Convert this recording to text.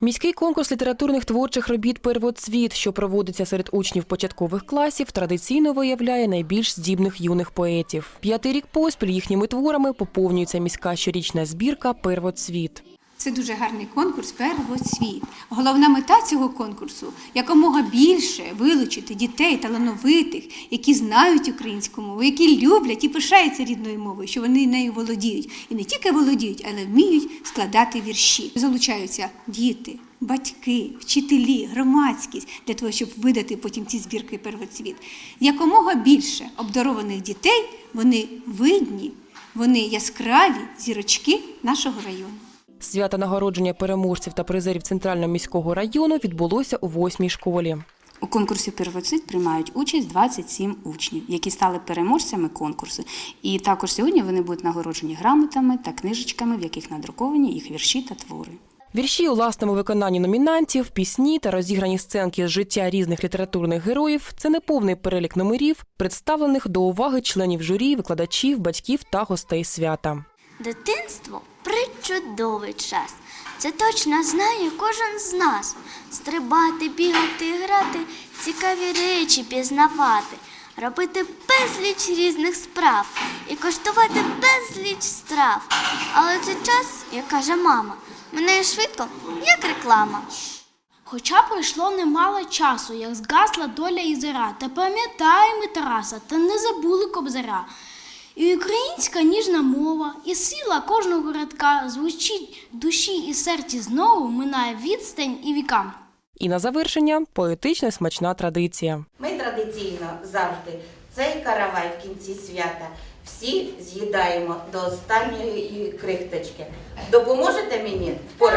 Міський конкурс літературних творчих робіт Первоцвіт, що проводиться серед учнів початкових класів, традиційно виявляє найбільш здібних юних поетів. П'ятий рік поспіль їхніми творами поповнюється міська щорічна збірка Первоцвіт. Це дуже гарний конкурс «Первоцвіт». Головна мета цього конкурсу якомога більше вилучити дітей талановитих, які знають українську мову, які люблять і пишаються рідною мовою, що вони нею володіють. І не тільки володіють, але вміють складати вірші. Залучаються діти, батьки, вчителі, громадськість для того, щоб видати потім ці збірки первоцвіт. Якомога більше обдарованих дітей вони видні, вони яскраві зірочки нашого району. Свято нагородження переможців та призерів центрального міського району відбулося у восьмій школі. У конкурсі «Первоцвіт» приймають участь 27 учнів, які стали переможцями конкурсу. І також сьогодні вони будуть нагороджені грамотами та книжечками, в яких надруковані їх вірші та твори. Вірші у власному виконанні номінантів, пісні та розіграні сценки з життя різних літературних героїв це не повний перелік номерів, представлених до уваги членів журі, викладачів, батьків та гостей свята. Дитинство причудовий час. Це точно знає кожен з нас. Стрибати, бігати, грати, цікаві речі пізнавати, робити безліч різних справ і коштувати безліч страв. Але це час, як каже мама, минає швидко, як реклама. Хоча пройшло немало часу, як згасла доля Ізера, та пам'ятаємо Тараса, та не забули Кобзаря. І українська ніжна мова, і сила кожного рядка звучить душі і серці знову минає відстань і віка. І на завершення поетична смачна традиція. Ми традиційно завжди цей каравай в кінці свята всі з'їдаємо до останньої крихточки. Допоможете мені впоратися?